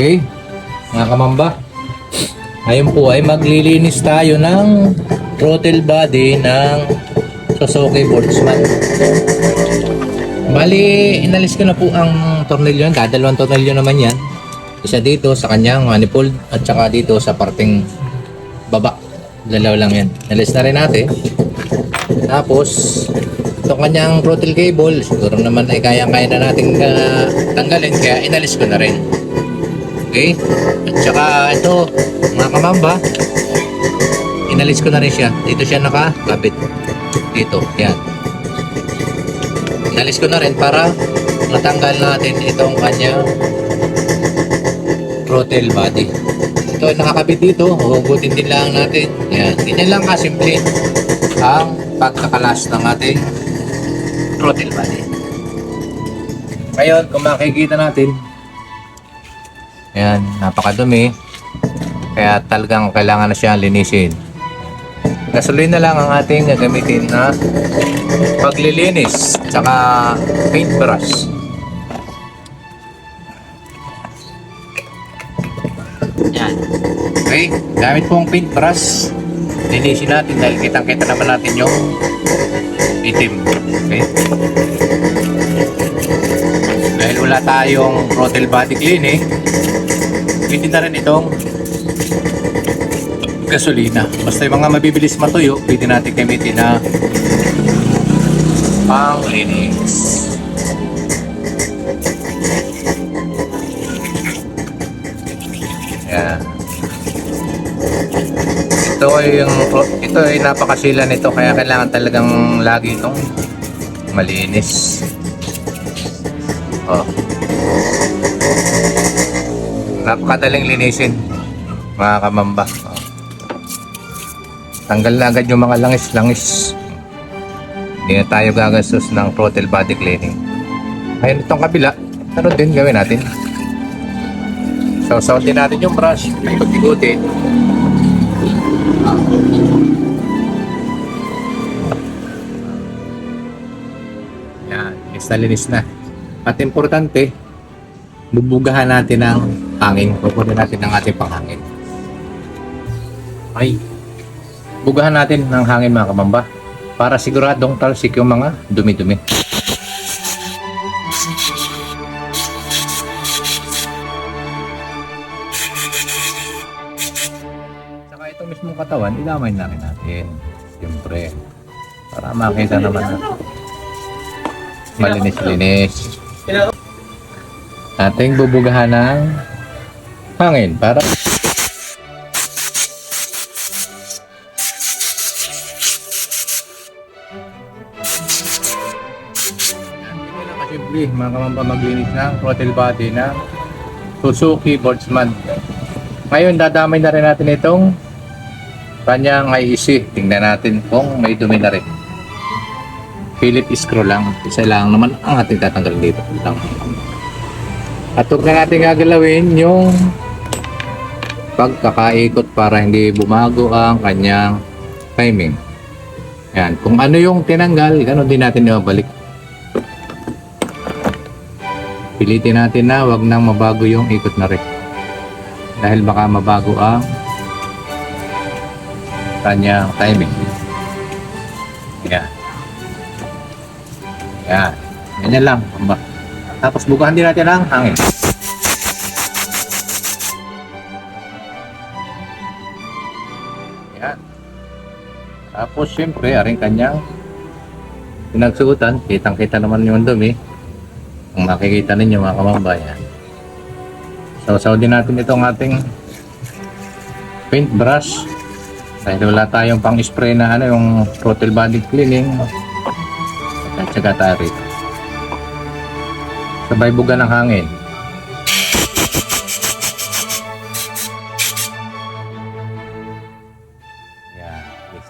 Okay, mga kamamba. Ngayon po ay maglilinis tayo ng throttle body ng Suzuki Boltzmann. Bali, inalis ko na po ang tornilyo. Dadalawang tornilyo naman yan. Isa dito sa kanyang manifold at saka dito sa parting baba. Dalaw lang yan. Inalis na rin natin. Tapos, itong kanyang throttle cable, siguro naman ay kaya-kaya na natin ah, tanggalin. Kaya inalis ko na rin. Okay? At saka ito, mga kamamba, inalis ko na rin siya. Dito siya nakakabit. Dito, yan. Inalis ko na rin para matanggal natin itong kanyang throttle body. Ito ay nakakabit dito. Huhugutin din lang natin. Yan. Ganyan lang kasimple ang pagkakalas ng ating throttle body. Ngayon, kung makikita natin, Ayan, napakadumi. Kaya talagang kailangan na siya linisin. Gasolina lang ang ating gagamitin na paglilinis tsaka paintbrush. Yan. Okay, gamit po ang paintbrush. Linisin natin dahil kitang-kita naman natin yung itim. Okay? Dahil wala tayong throttle body cleaning, pwede na rin itong gasolina. Basta yung mga mabibilis matuyo, pwede natin gamitin na pang linis. Yan. Ito ay yung ito ay napakasila nito kaya kailangan talagang lagi itong malinis. Oh. Napakadaling linisin mga kamamba. Oh. Tanggal na agad yung mga langis-langis. Hindi na tayo gagastos ng throttle body cleaning. Ngayon itong kabila, ano din gawin natin? So, din natin yung brush, ikot-ikutin. Yan, linis na linis na. At importante, bubugahan natin ng hangin. Kukunin natin ng ating panghangin. Ay, bugahan natin ng hangin mga kamamba para siguradong talsik yung mga dumi-dumi. Saka itong mismong katawan, ilamay na rin natin. Siyempre, para makita naman na malinis-linis. Ating bubugahan ng hangin para kasimple, mga kamamba maglinis ng throttle body na Suzuki Boltzmann. Ngayon, dadamay na rin natin itong kanyang IEC. Tingnan natin kung may dumi na rin. Philip screw lang. Isa lang naman ang ating tatanggal dito. Lang. At huwag na natin gagalawin yung pagkakaikot para hindi bumago ang kanyang timing. Yan. Kung ano yung tinanggal, ganun din natin ibabalik. Pilitin natin na wag nang mabago yung ikot na rin. Dahil baka mabago ang kanyang timing. Yan. Yan. Ganyan lang. Tapos bukahan din natin ang hangin. Tapos syempre, aring kanyang pinagsuotan. Kitang-kita naman yung dumi. Kung makikita ninyo mga kamambayan. Sausaw din natin itong ating paintbrush. Dahil wala tayong pang spray na ano yung throttle body cleaning. At saka tayo rito. Sabay buga ng hangin.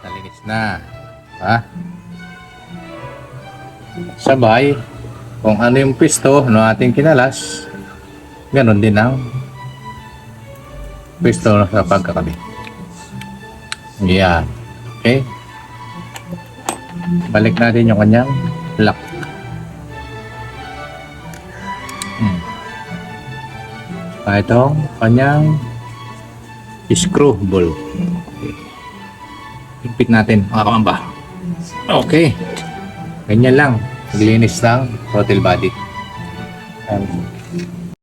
Yan, linis na. Ha? Sabay, kung ano yung pisto no ating kinalas, ganon din ang pisto sa pagkakabi. Yan. Okay? Balik natin yung kanyang lock. Hmm. Saka itong kanyang screw ball. Higpit natin mga kamamba. Okay. Ganyan lang. Maglinis ng throttle body. Um,